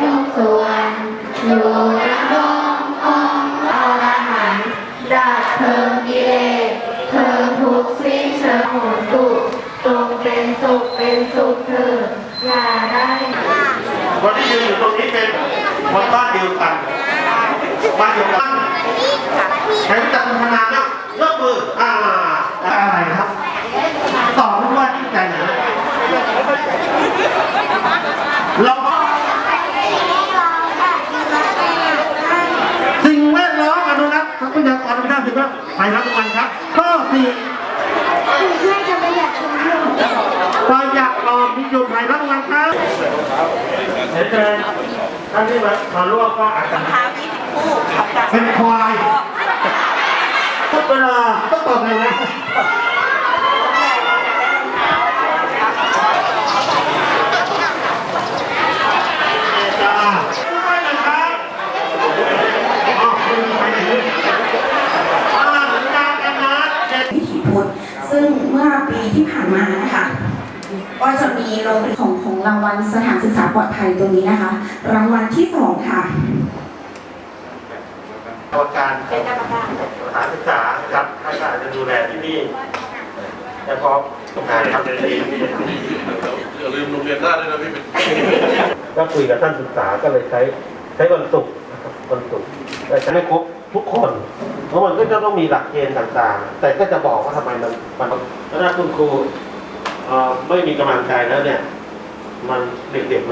ทุกส่วนอยู่ดำรงองค์อรหันต์ดาบเพลิงกิเลสเพลิงทุกสิ้นเธอหุนตุกจงเป็นสุขเป็นสุขเถิดอย่าได้คนที่ยืนอยู่ตรงนี้เป็นคนบ้านเดียวกันบ้านเดียวกันใช้จักรพรรดินะยกมืออ่าอะไรครับตอบว่าที่ใจหนากรธรรมชาติสิ่งแวดล้อมไปรับรางวัลครับ ข้อสี่เพื่อจะประหยัดชุมชนประหยัดออมนิยมไทยรับรางวัลครับเดี๋ยวเชิญท่านที่มามาร่วมก็อาจจะเท้า20คู่ขับจากเป็นควายทุกเวลาต้องตอบเลยนะจ้าไม่เลยครับอ๋อคุณไปไหนอ่าสัญญากันนะเด็ ดวิถีพุทธซึ่งเมื่อปีที่ผ่านมานะคะก็จะมีโรงเรียนของของรางวัลสถานศึกษาปลอดภัยตัวนี้นะคะ รางวัลที่สองค่ะกรรมการเป็นกรรมการสถานศึกษาครับท่านอาจจะดูแลที่นี่แต่พอทำงานครับที่อย่าลืมโรงเรียนหน้าด้วยนะพี่เป็นก็คุยกับท่านศึกษาก็เลยใช้ใช้วันศุกร์นะครับวันศุกร์แต่ใช้ไม่ครบ ทุกคนเพราะมันก็จะต้องมีหลักเกณฑ์ต่างๆ แต่ก็จะบอกว่าทำไมมันมันถ้าคุณครูไม่มีกำลังใจแล้วเนี่ย มันเด็กๆ